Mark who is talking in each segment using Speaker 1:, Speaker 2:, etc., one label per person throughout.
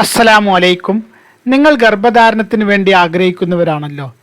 Speaker 1: അസ്സലാമു അലൈക്കും. നിങ്ങൾ ഗർഭധാരണത്തിന് വേണ്ടി ആഗ്രഹിക്കുന്നവരാണല്ലോ.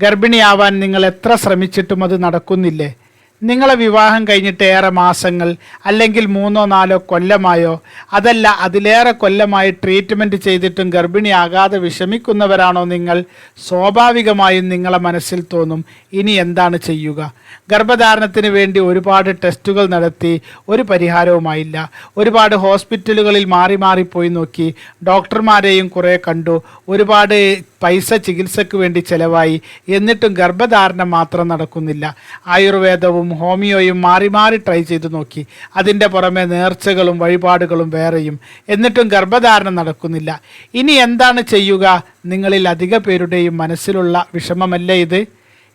Speaker 1: ഗർഭിണിയാവാൻ നിങ്ങൾ എത്ര ശ്രമിച്ചിട്ടും അത് നടക്കുന്നില്ലേ? നിങ്ങളെ വിവാഹം കഴിഞ്ഞിട്ട് ഏറെ മാസങ്ങൾ അല്ലെങ്കിൽ മൂന്നോ നാലോ കൊല്ലമായോ അതല്ല അതിലേറെ കൊല്ലമായി ട്രീറ്റ്മെന്റ് ചെയ്തിട്ടും ഗർഭിണിയാകാതെ വിഷമിക്കുന്നവരാണോ നിങ്ങൾ സ്വാഭാവികമായും നിങ്ങളെ മനസ്സിൽ തോന്നും ഇനി എന്താണ് ചെയ്യുക? ഗർഭധാരണത്തിന് വേണ്ടി ഒരുപാട് ടെസ്റ്റുകൾ നടത്തി ഒരു പരിഹാരവുമായില്ല. ഒരുപാട് ഹോസ്പിറ്റലുകളിൽ മാറി മാറി പോയി നോക്കി ഡോക്ടർമാരെയും കുറേ കണ്ടു ഒരുപാട് പൈസ ചികിത്സയ്ക്ക് വേണ്ടി ചിലവായി എന്നിട്ടും ഗർഭധാരണം മാത്രം നടക്കുന്നില്ല. ആയുർവേദവും ഹോമിയോയും മാറി മാറി ട്രൈ ചെയ്തു നോക്കി. അതിന്റെ പുറമെ നേർച്ചകളും വഴിപാടുകളും വേറെയും. എന്നിട്ടും ഗർഭധാരണം നടക്കുന്നില്ല. ഇനി എന്താണ് ചെയ്യുക? നിങ്ങളിൽ അധിക പേരുടെയും മനസ്സിലുള്ള വിഷമമല്ലേ ഇത്?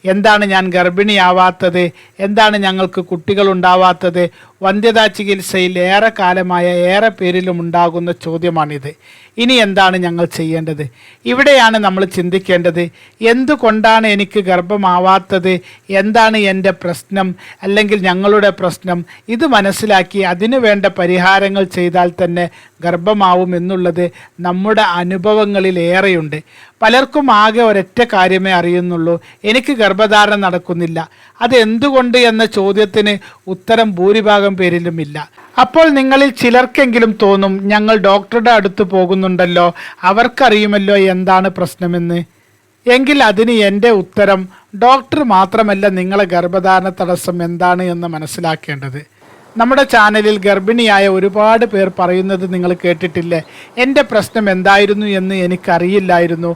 Speaker 1: എന്താണ് ഞാൻ ഗർഭിണിയാവാത്തത്? എന്താണ് ഞങ്ങൾക്ക് കുട്ടികൾ ഉണ്ടാവാത്തത്? വന്ധ്യതാ ചികിത്സയിൽ ഏറെ കാലമായ ഏറെ പേരിലും ഉണ്ടാകുന്ന ചോദ്യമാണിത്. ഇനി എന്താണ് ഞങ്ങൾ ചെയ്യേണ്ടത്? ഇവിടെയാണ് നമ്മൾ ചിന്തിക്കേണ്ടത്. എന്തുകൊണ്ടാണ് എനിക്ക് ഗർഭമാവാത്തത്? എന്താണ് എന്റെ പ്രശ്നം? അല്ലെങ്കിൽ ഞങ്ങളുടെ പ്രശ്നം? ഇത് മനസ്സിലാക്കി അതിനു വേണ്ട പരിഹാരങ്ങൾ ചെയ്താൽ തന്നെ ഗർഭമാവും എന്നുള്ളത് നമ്മുടെ അനുഭവങ്ങളിൽ ഏറെയുണ്ട്. പലർക്കും ആകെ ഒരൊറ്റ കാര്യമേ അറിയുന്നുള്ളൂ. എനിക്ക് ഗർഭധാരണം നടക്കുന്നില്ല. അത് എന്തുകൊണ്ട് എന്ന ചോദ്യത്തിന് ഉത്തരം ഭൂരിഭാഗം പേരിലുമില്ല. അപ്പോൾ നിങ്ങളിൽ ചിലർക്കെങ്കിലും തോന്നും ഞങ്ങൾ ഡോക്ടറുടെ അടുത്ത് പോകുന്നുണ്ടല്ലോ അവർക്കറിയുമല്ലോ എന്താണ് പ്രശ്നമെന്ന്. എങ്കിൽ അതിന് എന്റെ ഉത്തരം ഡോക്ടർ മാത്രമല്ല നിങ്ങളെ ഗർഭധാരണ തടസ്സം എന്താണ് എന്ന് മനസ്സിലാക്കേണ്ടത്. നമ്മുടെ ചാനലിൽ ഗർഭിണിയായ ഒരുപാട് പേർ പറയുന്നത് നിങ്ങൾ കേട്ടിട്ടില്ലേ? എന്റെ പ്രശ്നം എന്തായിരുന്നു എന്ന് എനിക്കറിയില്ലായിരുന്നു.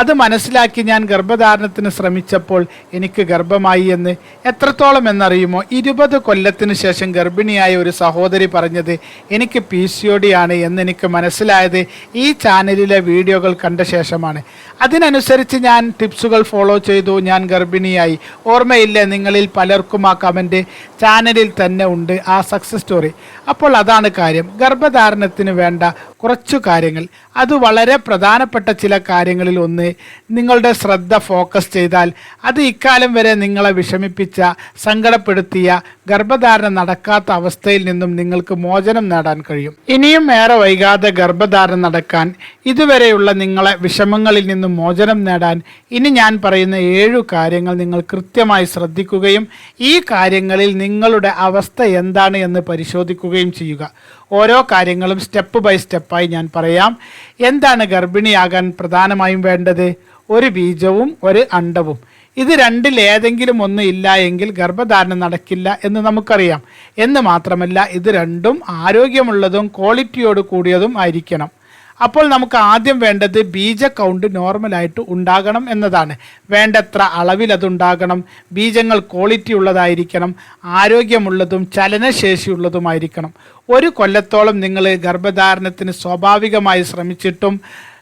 Speaker 1: അത് മനസ്സിലാക്കി ഞാൻ ഗർഭധാരണത്തിന് ശ്രമിച്ചപ്പോൾ എനിക്ക് ഗർഭമായി എന്ന് എത്രത്തോളം എന്നറിയുമോ? ഇരുപത് കൊല്ലത്തിന് ശേഷം ഗർഭിണിയായ ഒരു സഹോദരി പറഞ്ഞത് എനിക്ക് പി സി ഒ ഡി ആണ് എന്നെനിക്ക് മനസ്സിലായത് ഈ ചാനലിലെ വീഡിയോകൾ കണ്ട ശേഷമാണ്. അതിനനുസരിച്ച് ഞാൻ ടിപ്സുകൾ ഫോളോ ചെയ്തു ഞാൻ ഗർഭിണിയായി. ഓർമ്മയില്ലേ നിങ്ങളിൽ പലർക്കും ആ കമന്റ് ചാനലിൽ തന്നെ ഉണ്ട്. ആ സക്സസ് സ്റ്റോറി അപ്പോൾ അതാണ് കാര്യം. ഗർഭധാരണത്തിന് വേണ്ട കുറച്ചു കാര്യങ്ങൾ. അത് വളരെ പ്രധാനപ്പെട്ട ചില കാര്യങ്ങളിൽ ഒന്ന് നിങ്ങളുടെ ശ്രദ്ധ ഫോക്കസ് ചെയ്താൽ അത് ഇക്കാലം വരെ നിങ്ങളെ വിഷമിപ്പിച്ച സങ്കടപ്പെടുത്തിയ ഗർഭധാരണ നടക്കാത്ത അവസ്ഥയിൽ നിന്നും നിങ്ങൾക്ക് മോചനം നേടാൻ കഴിയും. ഇനിയും ഏറെ വൈകാതെ ഗർഭധാരണ നടക്കാൻ ഇതുവരെയുള്ള നിങ്ങളെ വിഷമങ്ങളിൽ നിന്നും മോചനം നേടാൻ ഇനി ഞാൻ പറയുന്ന ഏഴു കാര്യങ്ങൾ നിങ്ങൾ കൃത്യമായി ശ്രദ്ധിക്കുകയും ഈ കാര്യങ്ങളിൽ നിങ്ങളുടെ അവസ്ഥ എന്താണ് എന്ന് പരിശോധിക്കുകയും ചെയ്യുക. ഓരോ കാര്യങ്ങളും സ്റ്റെപ്പ് ബൈ സ്റ്റെപ്പായി ഞാൻ പറയാം. എന്താണ് ഗർഭിണിയാകാൻ പ്രധാനമായും വേണ്ടത്? ഒരു ബീജവും ഒരു അണ്ടവും. ഇത് രണ്ടിൽ ഏതെങ്കിലും ഒന്ന് ഇല്ല എങ്കിൽ ഗർഭധാരണം നടക്കില്ല എന്ന് നമുക്കറിയാം. എന്ന് മാത്രമല്ല ഇത് രണ്ടും ആരോഗ്യമുള്ളതും ക്വാളിറ്റിയോട് കൂടിയതും ആയിരിക്കണം. അപ്പോൾ നമുക്ക് ആദ്യം വേണ്ടത് ബീജ കൗണ്ട് നോർമലായിട്ട് ഉണ്ടാകണം എന്നതാണ്. വേണ്ടത്ര അളവിൽ അതുണ്ടാകണം ബീജങ്ങൾ ക്വാളിറ്റി ഉള്ളതായിരിക്കണം. ആരോഗ്യമുള്ളതും ചലനശേഷിയുള്ളതുമായിരിക്കണം. ഒരു കൊല്ലത്തോളം നിങ്ങൾ ഗർഭധാരണത്തിന് സ്വാഭാവികമായി ശ്രമിച്ചിട്ടും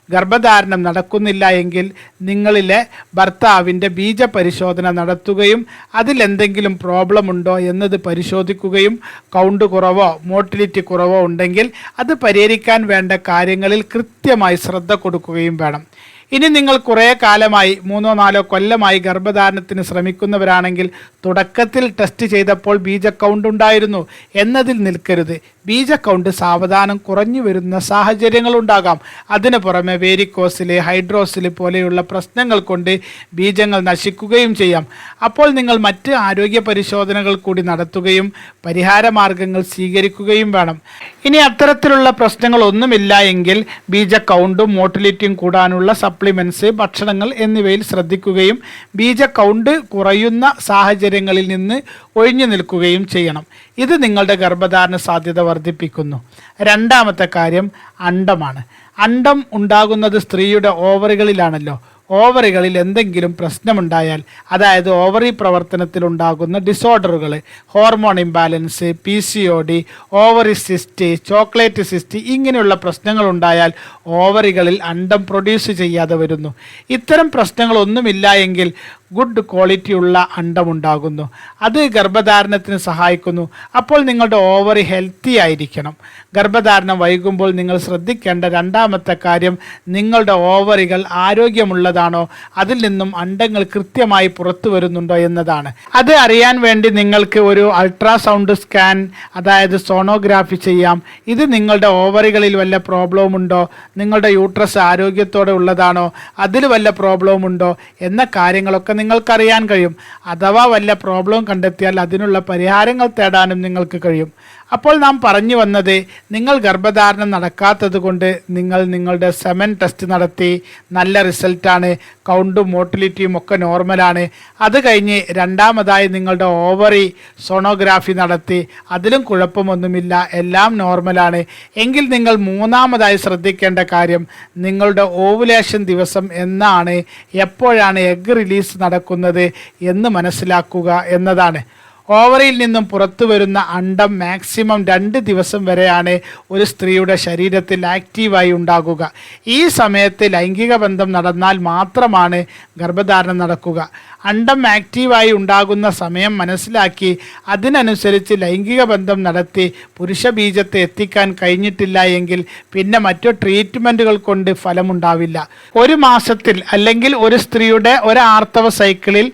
Speaker 1: ഗർഭധാരണം നടക്കുന്നില്ല എങ്കിൽ നിങ്ങളിലെ ഭർത്താവിന്റെ ബീജപരിശോധന നടത്തുകയും അതിലെന്തെങ്കിലും പ്രോബ്ലം ഉണ്ടോ എന്നത് പരിശോധിക്കുകയും കൗണ്ട് കുറവോ മോട്ടിലിറ്റി കുറവോ ഉണ്ടെങ്കിൽ അത് പരിഹരിക്കാൻ വേണ്ട കാര്യങ്ങളിൽ കൃത്യമായി ശ്രദ്ധ കൊടുക്കുകയും വേണം. ഇനി നിങ്ങൾ കുറേ കാലമായി മൂന്നോ നാലോ കൊല്ലമായി ഗർഭധാരണത്തിന് ശ്രമിക്കുന്നവരാണെങ്കിൽ തുടക്കത്തിൽ ടെസ്റ്റ് ചെയ്തപ്പോൾ ബീജ കൗണ്ട് ഉണ്ടായിരുന്നു. എന്നതിൽ നിൽക്കരുത്. ബീജ കൗണ്ട് സാവധാനം കുറഞ്ഞു വരുന്ന സാഹചര്യങ്ങളുണ്ടാകാം അതിനു പുറമെ വേരിക്കോസിൽ ഹൈഡ്രോസിൽ പോലെയുള്ള പ്രശ്നങ്ങൾ കൊണ്ട് ബീജങ്ങൾ നശിക്കുകയും ചെയ്യാം. അപ്പോൾ നിങ്ങൾ മറ്റ് ആരോഗ്യ പരിശോധനകൾ കൂടി നടത്തുകയും പരിഹാര മാർഗങ്ങൾ സ്വീകരിക്കുകയും വേണം. ഇനി അത്തരത്തിലുള്ള പ്രശ്നങ്ങൾ ഒന്നുമില്ല എങ്കിൽ ബീജ കൗണ്ടും മോട്ടിലിറ്റിയും കൂടാനുള്ള സപ്ലിമെന്റ്സ് ഭക്ഷണങ്ങൾ എന്നിവയിൽ ശ്രദ്ധിക്കുകയും ബീജ കൗണ്ട് കുറയുന്ന സാഹചര്യങ്ങളിൽ നിന്ന് ഒഴിഞ്ഞു നിൽക്കുകയും ചെയ്യണം. ഇത് നിങ്ങളുടെ ഗർഭധാരണ സാധ്യത വർദ്ധിപ്പിക്കുന്നു. രണ്ടാമത്തെ കാര്യം അണ്ടമാണ്. അണ്ടം ഉണ്ടാകുന്നത് സ്ത്രീയുടെ ഓവറികളിലാണല്ലോ. ഓവറികളിൽ എന്തെങ്കിലും പ്രശ്നമുണ്ടായാൽ അതായത് ഓവറി പ്രവർത്തനത്തിലുണ്ടാകുന്ന ഡിസോർഡറുകൾ hormone imbalance P C O D ovary cyst chocolate cyst ഇങ്ങനെയുള്ള പ്രശ്നങ്ങൾ ഉണ്ടായാൽ ഓവറികളിൽ അണ്ടം പ്രൊഡ്യൂസ് ചെയ്യാതെ വരുന്നു. ഇത്തരം പ്രശ്നങ്ങളൊന്നുമില്ല എങ്കിൽ ഗുഡ് ക്വാളിറ്റി ഉള്ള അണ്ടമുണ്ടാകുന്നു. അത് ഗർഭധാരണത്തിന് സഹായിക്കുന്നു. അപ്പോൾ നിങ്ങളുടെ ഓവറി ഹെൽത്തി ആയിരിക്കണം. ഗർഭധാരണം വൈകുമ്പോൾ നിങ്ങൾ ശ്രദ്ധിക്കേണ്ട രണ്ടാമത്തെ കാര്യം നിങ്ങളുടെ ഓവറികൾ ആരോഗ്യമുള്ളതാണോ അതിൽ നിന്നും അണ്ടങ്ങൾ കൃത്യമായി പുറത്തു വരുന്നുണ്ടോ എന്നതാണ്. അത് അറിയാൻ വേണ്ടി നിങ്ങൾക്ക് ഒരു അൾട്രാസൗണ്ട് സ്കാൻ അതായത് സോണോഗ്രാഫി ചെയ്യാം. ഇത് നിങ്ങളുടെ ഓവറികളിൽ വല്ല പ്രോബ്ലവും ഉണ്ടോ നിങ്ങളുടെ യൂട്രസ് ആരോഗ്യത്തോടെ ഉള്ളതാണോ അതിൽ വല്ല പ്രോബ്ലവും ഉണ്ടോ എന്ന കാര്യങ്ങളൊക്കെ നിങ്ങൾക്കറിയാൻ കഴിയും. അഥവാ വല്ല പ്രോബ്ലം കണ്ടെത്തിയാൽ അതിനുള്ള പരിഹാരങ്ങൾ തേടാനും നിങ്ങൾക്ക് കഴിയും. അപ്പോൾ നാം പറഞ്ഞു വന്നത് നിങ്ങൾ ഗർഭധാരണം നടക്കാത്തത് കൊണ്ട് നിങ്ങൾ നിങ്ങളുടെ സെമൻ ടെസ്റ്റ് നടത്തി നല്ല റിസൾട്ടാണ് കൗണ്ടും മോട്ടിലിറ്റിയും ഒക്കെ നോർമലാണ് അത് കഴിഞ്ഞ് രണ്ടാമതായി നിങ്ങളുടെ ഓവറി സോണോഗ്രാഫി നടത്തി. അതിലും കുഴപ്പമൊന്നുമില്ല. എല്ലാം നോർമലാണ് എങ്കിൽ നിങ്ങൾ മൂന്നാമതായി ശ്രദ്ധിക്കേണ്ട കാര്യം നിങ്ങളുടെ ഓവുലേഷൻ ദിവസം എന്നാണ്. എപ്പോഴാണ് എഗ് റിലീസ് നടക്കുന്നത് എന്ന് മനസ്സിലാക്കുക എന്നതാണ്. ഓവറിയിൽ നിന്നും പുറത്തു വരുന്ന അണ്ടം മാക്സിമം രണ്ട് ദിവസം വരെയാണ് ഒരു സ്ത്രീയുടെ ശരീരത്തിൽ ആക്റ്റീവായി ഉണ്ടാകുക. ഈ സമയത്ത് ലൈംഗിക ബന്ധം നടന്നാൽ മാത്രമാണ് ഗർഭധാരണം നടക്കുക. അണ്ടം ആക്റ്റീവായി ഉണ്ടാകുന്ന സമയം മനസ്സിലാക്കി അതിനനുസരിച്ച് ലൈംഗിക ബന്ധം നടത്തി പുരുഷ ബീജത്തെ എത്തിക്കാൻ കഴിഞ്ഞിട്ടില്ല എങ്കിൽ പിന്നെ മറ്റു ട്രീറ്റ്മെന്റുകൾ കൊണ്ട് ഫലമുണ്ടാവില്ല. ഒരു മാസത്തിൽ അല്ലെങ്കിൽ ഒരു സ്ത്രീയുടെ ഒരു ആർത്തവ സൈക്കിളിൽ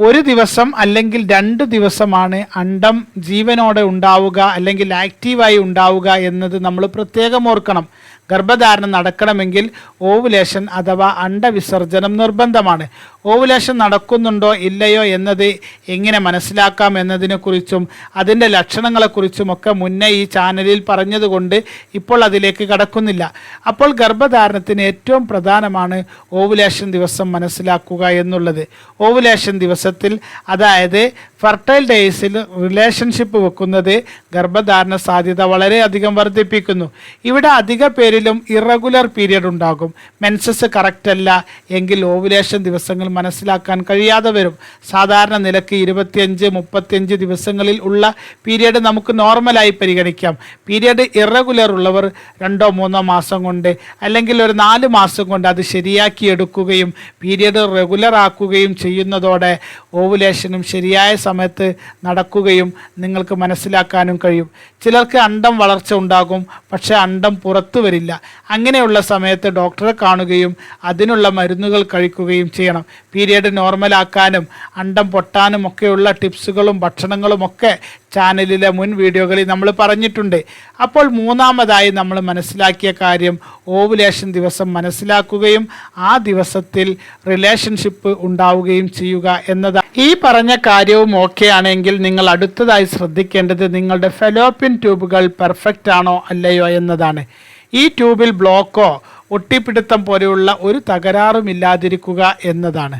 Speaker 1: ഒരു ദിവസം അല്ലെങ്കിൽ രണ്ട് ദിവസമാണ് അണ്ടം ജീവനോടെ ഉണ്ടാവുക അല്ലെങ്കിൽ ആക്റ്റീവായി ഉണ്ടാവുക എന്നത് നമ്മൾ പ്രത്യേകം ഓർക്കണം. ഗർഭധാരണം നടക്കണമെങ്കിൽ ഓവുലേഷൻ അഥവാ അണ്ടവിസർജനം നിർബന്ധമാണ്. ഓവുലേഷൻ നടക്കുന്നുണ്ടോ ഇല്ലയോ എന്നത് എങ്ങനെ മനസ്സിലാക്കാം എന്നതിനെക്കുറിച്ചും അതിന്റെ ലക്ഷണങ്ങളെക്കുറിച്ചുമൊക്കെ മുന്നേ ഈ ചാനലിൽ പറഞ്ഞതുകൊണ്ട് ഇപ്പോൾ അതിലേക്ക് കടക്കുന്നില്ല. അപ്പോൾ ഗർഭധാരണത്തിന് ഏറ്റവും പ്രധാനമാണ് ഓവുലേഷൻ ദിവസം മനസ്സിലാക്കുക എന്നുള്ളത്. ഓവുലേഷൻ ദിവസത്തിൽ അതായത് ഫെർട്ടൈൽ ഡേയ്സിൽ റിലേഷൻഷിപ്പ് വെക്കുന്നത് ഗർഭധാരണ സാധ്യത വളരെയധികം വർദ്ധിപ്പിക്കുന്നു. ഇവിടെ അധിക പേരിലും ഇറഗുലർ പീരിയഡ് ഉണ്ടാകും. മെൻസസ് കറക്റ്റ് അല്ല എങ്കിൽ ഓവുലേഷൻ ദിവസങ്ങൾ മനസ്സിലാക്കാൻ കഴിയാതെ വരും. സാധാരണ നിലയ്ക്ക് ഇരുപത്തിയഞ്ച് മുപ്പത്തിയഞ്ച് ദിവസങ്ങളിൽ ഉള്ള പീരിയഡ് നമുക്ക് നോർമലായി പരിഗണിക്കാം. പീരിയഡ് ഇറഗുലർ ഉള്ളവർ രണ്ടോ മൂന്നോ മാസം കൊണ്ട് അല്ലെങ്കിൽ ഒരു നാല് മാസം കൊണ്ട് അത് ശരിയാക്കി എടുക്കുകയും പീരിയഡ് റെഗുലർ ആക്കുകയും ചെയ്യുന്നതോടെ ഓവുലേഷനും ശരിയായ സമയത്ത് നടക്കുകയും നിങ്ങൾക്ക് മനസ്സിലാക്കാനും കഴിയും. ചിലർക്ക് അണ്ടം വളർച്ച ഉണ്ടാകും പക്ഷേ അണ്ടം പുറത്തു വരില്ല. അങ്ങനെയുള്ള സമയത്ത് ഡോക്ടറെ കാണുകയും അതിനുള്ള മരുന്നുകൾ കഴിക്കുകയും ചെയ്യണം. പീരിയഡ് നോർമലാക്കാനും അണ്ടം പൊട്ടാനും ഒക്കെയുള്ള ടിപ്സുകളും ഭക്ഷണങ്ങളും ഒക്കെ ചാനലിലെ മുൻ വീഡിയോകളിൽ നമ്മൾ പറഞ്ഞിട്ടുണ്ട്. അപ്പോൾ മൂന്നാമതായി നമ്മൾ മനസ്സിലാക്കിയ കാര്യം ഓവുലേഷൻ ദിവസം മനസ്സിലാക്കുകയും ആ ദിവസത്തിൽ റിലേഷൻഷിപ്പ് ഉണ്ടാവുകയും ചെയ്യുക എന്നതാണ് ഈ പറഞ്ഞ കാര്യവും ഓക്കെ ആണെങ്കിൽ നിങ്ങൾ അടുത്തതായി ശ്രദ്ധിക്കേണ്ടത് നിങ്ങളുടെ ഫെലോപ്പിൻ ട്യൂബുകൾ പെർഫെക്റ്റ് ആണോ അല്ലയോ എന്നതാണ്. ഈ ട്യൂബിൽ ബ്ലോക്കോ ഒട്ടിപ്പിടുത്തം പോലെയുള്ള ഒരു തകരാറുമില്ലാതിരിക്കുക എന്നതാണ്.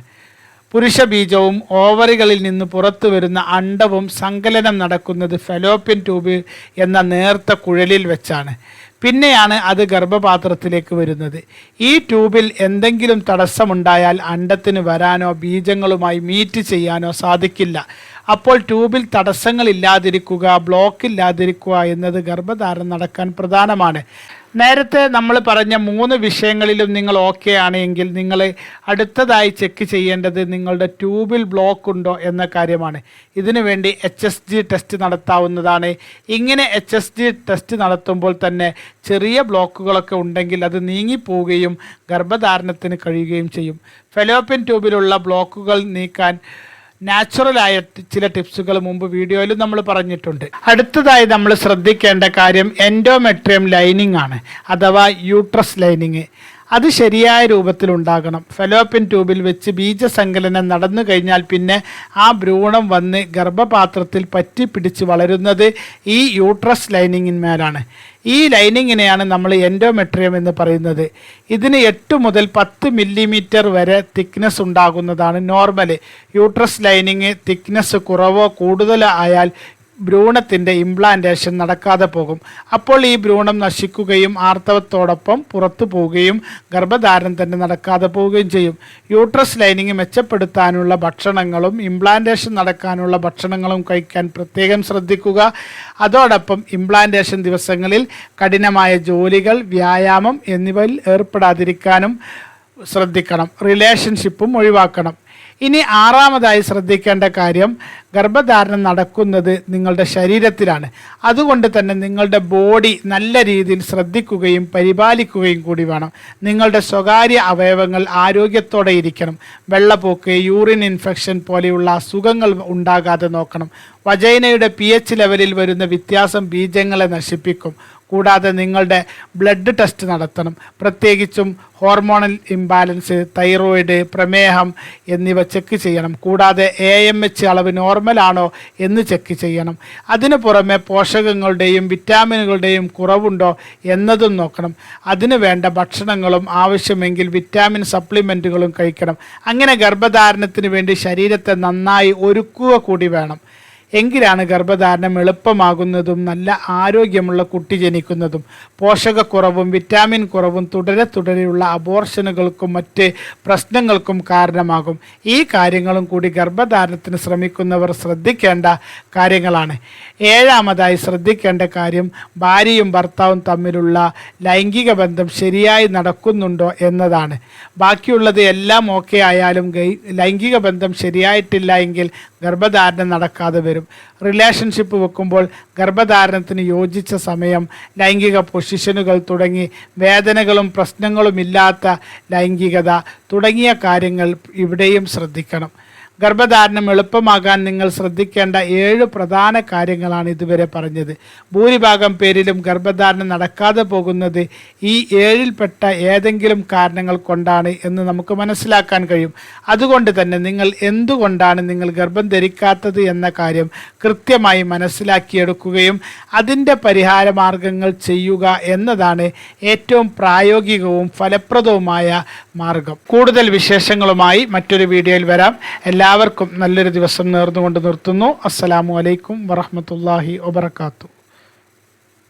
Speaker 1: പുരുഷ ബീജവും ഓവറികളിൽ നിന്ന് പുറത്തു വരുന്ന അണ്ടവും സങ്കലനം നടക്കുന്നത് ഫെലോപ്യൻ ട്യൂബ് എന്ന നേർത്ത കുഴലിൽ വെച്ചാണ്. പിന്നെയാണ് അത് ഗർഭപാത്രത്തിലേക്ക് വരുന്നത്. ഈ ട്യൂബിൽ എന്തെങ്കിലും തടസ്സമുണ്ടായാൽ അണ്ടത്തിന് വരാനോ ബീജങ്ങളുമായി മീറ്റ് ചെയ്യാനോ സാധിക്കില്ല. അപ്പോൾ ട്യൂബിൽ തടസ്സങ്ങളില്ലാതിരിക്കുക ബ്ലോക്ക് ഇല്ലാതിരിക്കുക എന്നത് ഗർഭധാരണം നടക്കാൻ പ്രധാനമാണ്. നേരത്തെ നമ്മൾ പറഞ്ഞ മൂന്ന് വിഷയങ്ങളിലും നിങ്ങൾ ഓക്കെ ആണെങ്കിൽ നിങ്ങൾ അടുത്തതായി ചെക്ക് ചെയ്യേണ്ടത് നിങ്ങളുടെ ട്യൂബിൽ ബ്ലോക്ക് ഉണ്ടോ എന്ന കാര്യമാണ്. ഇതിനു വേണ്ടി എച്ച് എസ് ജി ടെസ്റ്റ് നടത്താവുന്നതാണ്. ഇങ്ങനെ എച്ച് എസ് ജി ടെസ്റ്റ് നടത്തുമ്പോൾ തന്നെ ചെറിയ ബ്ലോക്കുകളൊക്കെ ഉണ്ടെങ്കിൽ അത് നീങ്ങിപ്പോവുകയും ഗർഭധാരണത്തിന് കഴിയുകയും ചെയ്യും. ഫെലോപ്പിൻ ട്യൂബിലുള്ള ബ്ലോക്കുകൾ നീക്കാൻ നാച്ചുറലായ ചില ടിപ്സുകൾ മുമ്പ് വീഡിയോയിൽ നമ്മൾ പറഞ്ഞിട്ടുണ്ട്. അടുത്തതായി നമ്മൾ ശ്രദ്ധിക്കേണ്ട കാര്യം എൻഡോമെട്രിയം ലൈനിങ് ആണ്. അഥവാ യൂട്രസ് ലൈനിങ് അത് ശരിയായ രൂപത്തിലുണ്ടാകണം. ഫെലോപ്പിൻ ട്യൂബിൽ വെച്ച് ബീജസങ്കലനം നടന്നു കഴിഞ്ഞാൽ പിന്നെ ആ ഭ്രൂണം വന്ന് ഗർഭപാത്രത്തിൽ പറ്റിപ്പിടിച്ച് വളരുന്നത് ഈ യൂട്രസ് ലൈനിങ്ങിന്മേലാണ്. ഈ ലൈനിങ്ങിനെയാണ് നമ്മൾ എൻഡോമെട്രിയം എന്ന് പറയുന്നത്. ഇതിന് എട്ട് മുതൽ പത്ത് മില്ലിമീറ്റർ വരെ തിക്നെസ് ഉണ്ടാകുന്നതാണ് നോർമൽ യൂട്രസ് ലൈനിങ് തിക്നെസ് കുറവോ കൂടുതലോ ആയാൽ ഭ്രൂണത്തിന്റെ ഇംപ്ലാന്റേഷൻ നടക്കാതെ പോകും. അപ്പോൾ ഈ ഭ്രൂണം നശിക്കുകയും ആർത്തവത്തോടൊപ്പം പുറത്തു പോവുകയും ഗർഭധാരണം തന്നെ നടക്കാതെ പോവുകയും ചെയ്യും. യൂട്രസ് ലൈനിങ് മെച്ചപ്പെടുത്താനുള്ള ഭക്ഷണങ്ങളും ഇംപ്ലാന്റേഷൻ നടക്കാനുള്ള ഭക്ഷണങ്ങളും കഴിക്കാൻ പ്രത്യേകം ശ്രദ്ധിക്കുക. അതോടൊപ്പം ഇംപ്ലാന്റേഷൻ ദിവസങ്ങളിൽ കഠിനമായ ജോലികൾ വ്യായാമം എന്നിവയിൽ ഏർപ്പെടാതിരിക്കാനും ശ്രദ്ധിക്കണം. റിലേഷൻഷിപ്പും ഒഴിവാക്കണം. ഇനി ആറാമതായി ശ്രദ്ധിക്കേണ്ട കാര്യം ഗർഭധാരണം നടക്കുന്നത് നിങ്ങളുടെ ശരീരത്തിലാണ്. അതുകൊണ്ട് തന്നെ നിങ്ങളുടെ ബോഡി നല്ല രീതിയിൽ ശ്രദ്ധിക്കുകയും പരിപാലിക്കുകയും കൂടി വേണം. നിങ്ങളുടെ സ്വകാര്യ അവയവങ്ങൾ ആരോഗ്യത്തോടെ ഇരിക്കണം. വെള്ളപ്പോക്ക് യൂറിൻ ഇൻഫെക്ഷൻ പോലെയുള്ള അസുഖങ്ങൾ ഉണ്ടാകാതെ നോക്കണം. വജൈനയുടെ പി എച്ച് ലെവലിൽ വരുന്ന വ്യത്യാസം ബീജങ്ങളെ നശിപ്പിക്കും. കൂടാതെ നിങ്ങളുടെ ബ്ലഡ് ടെസ്റ്റ് നടത്തണം. പ്രത്യേകിച്ചും ഹോർമോണൽ ഇംബാലൻസ് തൈറോയിഡ് പ്രമേഹം എന്നിവ ചെക്ക് ചെയ്യണം. കൂടാതെ എ എം എച്ച് അളവ് നോർമലാണോ എന്ന് ചെക്ക് ചെയ്യണം. അതിനു പുറമെ പോഷകങ്ങളുടെയും വിറ്റാമിനുകളുടെയും കുറവുണ്ടോ എന്നതും നോക്കണം. അതിന് വേണ്ട ഭക്ഷണങ്ങളും ആവശ്യമെങ്കിൽ വിറ്റാമിൻ സപ്ലിമെന്റുകളും കഴിക്കണം. അങ്ങനെ ഗർഭധാരണത്തിന് വേണ്ടി ശരീരത്തെ നന്നായി ഒരുക്കുക കൂടി വേണം. എങ്കിലാണ് ഗർഭധാരണം എളുപ്പമാകുന്നതും നല്ല ആരോഗ്യമുള്ള കുട്ടി ജനിക്കുന്നതും. പോഷകക്കുറവും വിറ്റാമിൻ കുറവും തുടരെ തുടരെയുള്ള അബോർഷനുകൾക്കും മറ്റ് പ്രശ്നങ്ങൾക്കും കാരണമാകും. ഈ കാര്യങ്ങളും കൂടി ഗർഭധാരണത്തിന് ശ്രമിക്കുന്നവർ ശ്രദ്ധിക്കേണ്ട കാര്യങ്ങളാണ്. ഏഴാമതായി ശ്രദ്ധിക്കേണ്ട കാര്യം ഭാര്യയും ഭർത്താവും തമ്മിലുള്ള ലൈംഗിക ബന്ധം ശരിയായി നടക്കുന്നുണ്ടോ എന്നതാണ്. ബാക്കിയുള്ളത് എല്ലാം ഓക്കെ ആയാലും ലൈംഗിക ബന്ധം ശരിയായിട്ടില്ല എങ്കിൽ ഗർഭധാരണം നടക്കാതെ വരും. റിലേഷൻഷിപ്പ് വെക്കുമ്പോൾ ഗർഭധാരണത്തിന് യോജിച്ച സമയം ലൈംഗിക പൊസിഷനുകൾ തുടങ്ങി വേദനകളും പ്രശ്നങ്ങളും ഇല്ലാത്ത ലൈംഗികത തുടങ്ങിയ കാര്യങ്ങൾ ഇവിടെയും ശ്രദ്ധിക്കണം. ഗർഭധാരണം എളുപ്പമാകാൻ നിങ്ങൾ ശ്രദ്ധിക്കേണ്ട ഏഴ് പ്രധാന കാര്യങ്ങളാണ് ഇതുവരെ പറഞ്ഞത്. ഭൂരിഭാഗം പേരിലും ഗർഭധാരണം നടക്കാതെ പോകുന്നത് ഈ ഏഴിൽപ്പെട്ട ഏതെങ്കിലും കാരണങ്ങൾ കൊണ്ടാണ് എന്ന് നമുക്ക് മനസ്സിലാക്കാൻ കഴിയും. അതുകൊണ്ട് തന്നെ നിങ്ങൾ എന്തുകൊണ്ടാണ് നിങ്ങൾ ഗർഭം ധരിക്കാത്തത് എന്ന കാര്യം കൃത്യമായി മനസ്സിലാക്കിയെടുക്കുകയും അതിന്റെ പരിഹാര മാർഗങ്ങൾ ചെയ്യുക എന്നതാണ് ഏറ്റവും പ്രായോഗികവും ഫലപ്രദവുമായ മാർഗം. കൂടുതൽ വിശേഷങ്ങളുമായി മറ്റൊരു വീഡിയോയിൽ വരാം. എല്ലാവർക്കും നല്ലൊരു ദിവസം നേർന്നുകൊണ്ട് നിർത്തുന്നു. അസ്സലാമു അലൈക്കും വറഹമത്തല്ലാഹി വബർക്കാത്തു